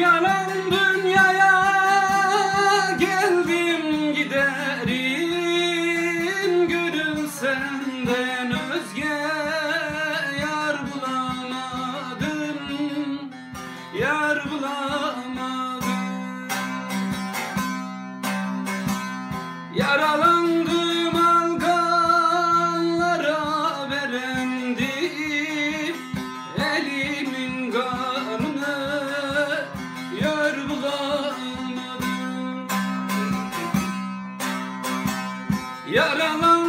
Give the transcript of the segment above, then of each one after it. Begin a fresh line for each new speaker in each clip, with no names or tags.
Yalan dünyaya geldim giderim. Gönül senden özge yar bulamadım Yar bulamadım. Yaralandım Yaralandım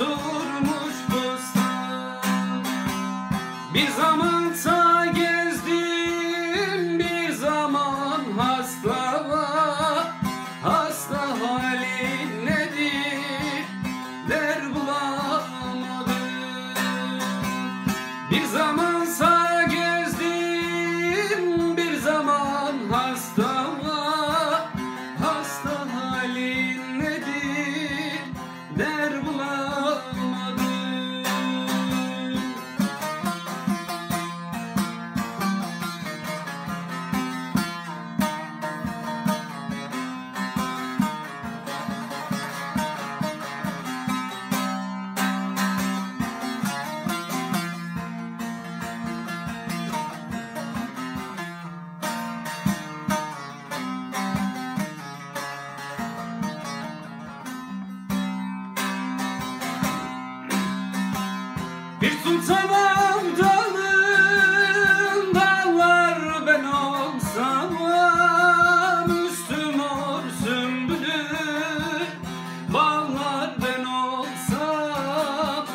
oturmuş posta bir zamansa gezdim bir zaman hasta hasta halin nedir? Der bulamadım. Bir zamansa gezdim bir zaman hasta halin nedir? Der bulamadım Bir sultan abdalım dallar ben olsam Üstüm or sümbülü ballar ben olsam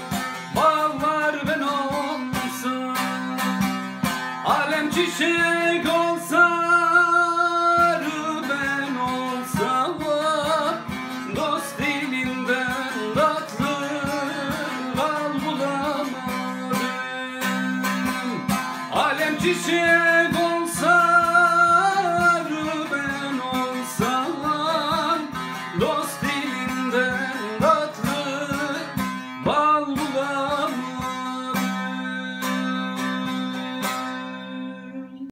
Ballar ben olsam. Alem çiçek